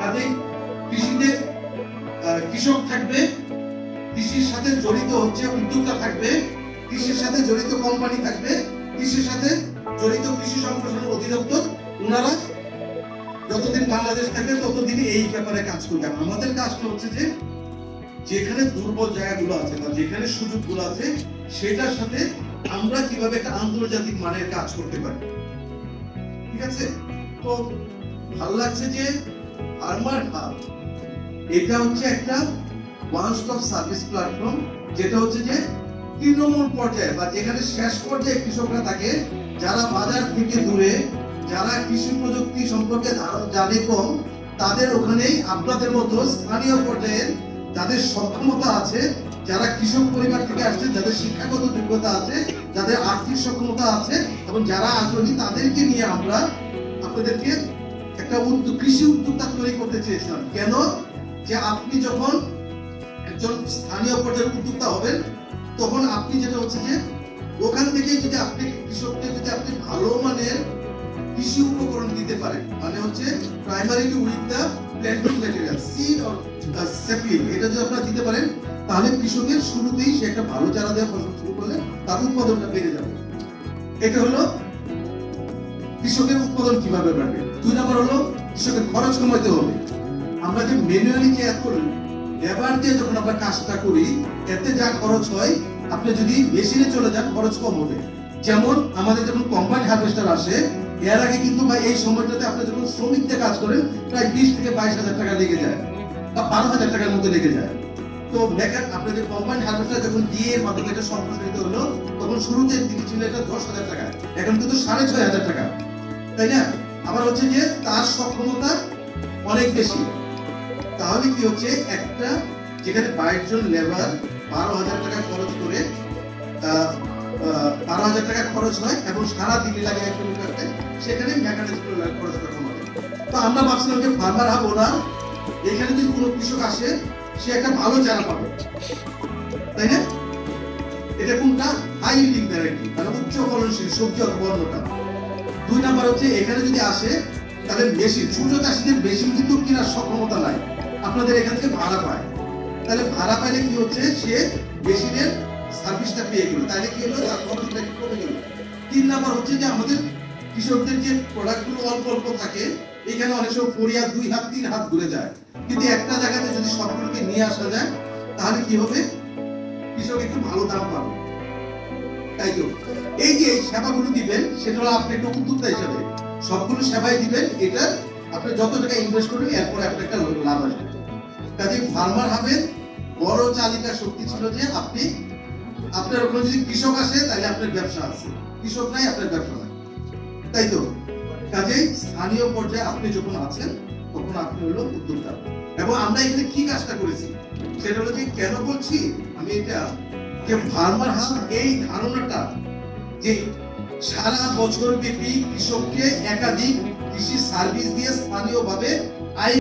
কাজেই কৃষিতে কৃষক থাকবে, কৃষির সাথে জড়িত হচ্ছে উদ্যোক্তা থাকবে, কৃষির সাথে জড়িত কোম্পানি থাকবে, কৃষির সাথে জড়িত কৃষি সম্প্রসারণ অধিদপ্তর ওনারা যতদিন বাংলাদেশ থাকবে, ততদিন এই ব্যাপারে কাজ করবে। আমাদের কাজটা হচ্ছে যে, যেখানে দুর্বল জায়গাগুলো আছে বা যেখানে সুযোগগুলো আছে, সেটার সাথে আমরা কীভাবে একটা আন্তর্জাতিক মানের কাজ করতে পারি। ঠিক আছে? তো ভালো লাগছে যে ফার্মার হাব এটা হচ্ছে একটা ওয়ান স্টপ সার্ভিস প্ল্যাটফর্ম যেটা হচ্ছে যে তৃণমূল পর্যায়ে বা যেখানে শেষ পর্যায়ে কৃষকরা থাকে, যারা বাজার থেকে দূরে, যারা কৃষি প্রযুক্তি সম্পর্কে জানে কম, তাদের ওখানেই আপনাদের মতো স্থানীয় পর্যায়ে যাদের সক্ষমতা আছে, যারা কৃষক পরিবার থেকে আসছে, যাদের শিক্ষাগত যোগ্যতা আছে, যাদের আর্থিক সক্ষমতা আছে, এবং যারা আগ্রহী, তাদেরকে নিয়ে আমরা আপনাদেরকে একটা উদ্যোগ কৃষি উদ্যোক্তা তৈরি করতে চেয়েছিলাম। কেন? যে আপনি যখন একজন স্থানীয় পর্যায়ের উদ্যোক্তা হবেন, তখন আপনি যেটা হচ্ছে যে, ওখান থেকে যদি আপনি কৃষককে যদি আপনি ভালো মানের কৃষি উপকরণ দিতে পারেন মানে হচ্ছে primarily with the planting material seed or sapling এটা যদি আপনারা দিতে পারেন, তাহলে কৃষকের শুরুতেই সে একটা ভালো চারা দেওয়া ফসল শুরু করলে তার উৎপাদনটা বেড়ে যাবে। এটা হলো কৃষকের উৎপাদন কীভাবে বাড়বে? দুই নম্বর হলো কৃষকের খরচ কমাতে হবে। আমরা যে ম্যানুয়ালি যে এত লেবার দিয়ে যখন আমরা কাজটা করি, এতে যা খরচ হয়, আপনি যদি মেশিনে চলে যান, খরচ কম হবে। যেমন আমাদের যখন কম্বাইন হারভেস্টার আসে, এর আগে কিন্তু বা এই সময়টাতে আপনি যখন শ্রমিক দিয়ে কাজ করেন, প্রায় বিশ থেকে বাইশ হাজার টাকা লেগে যায়, বা বারো হাজার টাকার মধ্যে লেগে যায়। তো মেকার আপনি যে কম্বাইন হারভেস্টার যখন দিয়ে মাধ্যমে এটা সম্প্রসারিত হলো, তখন শুরুতে দিকে ছিল এটা দশ হাজার টাকা, এখন কিন্তু সাড়ে ছয় হাজার টাকা। তাই না? আবার হচ্ছে যে তার সক্ষমতা অনেক বেশি। তাহলে কি হচ্ছে? একটা যেখানে বাইশ জন লেবার বারো হাজার টাকা খরচ করে বারো হাজার টাকা খরচ হয় এবং সারা দিনে লাগে এক কিলোমিটারতে সেখানে মেকানিক্স খরচটা কম হবে তো আমরা ভাবছিলাম যে ফার্মার হাব ওনার এখানে যদি কোনো কৃষক আসে, সে একটা ভালো চারা পাবে। তাই না? এটা কোনটা? হাই ইল্ডিং ভ্যারাইটি মানে উচ্চ ফলনশীল সবজি বর্ণটা। দুই নাম্বার হচ্ছে, এখানে যদি আসে, তাহলে মেশিন ছোট চাষিদের মেশিন কিন্তু কেনার সক্ষমতা নাই। আপনাদের এখান থেকে ভাড়া পায়। তাহলে ভাড়া পাইলে কি হচ্ছে, সে মেশিনের সার্ভিসটা পেয়ে গেল। তাহলে কি হলো, তার খরচটা কমে গেল? তিন নাম্বার হচ্ছে যে, আমাদের কৃষকদের যে প্রোডাক্টগুলো অল্প অল্প থাকে, এখানে অনেক সময় ফরিয়া দুই হাত, তিন হাত ঘুরে যায়। কিন্তু একটা জায়গাতে যদি সবগুলোকে নিয়ে আসা যায়, তাহলে কি হবে? কৃষক একটু ভালো দাম পাবে। তাই তো? এই যে সেবাগুলো দিবেন, সেটা আপনি একটা উদ্যোক্তা হিসাবে। সবগুলো সেবাই দিবেন, এটা আপনি যত টাকা ইনভেস্ট করবেন, এরপরে আপনার একটা লাভ আসবে। কাজে ফার্মার হাবের বড় চালিকা শক্তি ছিল যে আপনি, আপনার ওখানে যদি কৃষক আসে, তাহলে আপনার ব্যবসা আছে। কৃষক নাই, আপনার ব্যবসা নাই। তাই তো? কাজেই স্থানীয় পর্যায়ে আপনি যখন আছেন, তখন আপনি হলো উদ্যোক্তা। এবং আমরা এখানে কি কাজটা করেছি? সেটা হলো যে কেন বলছি? আমি এটা যে ফার্মার হাব এই ধারণাটা যে সারা বছর ব্যাপী কৃষককে একাধিক কৃষি সার্ভিস দিয়ে স্থানীয়ভাবে আয়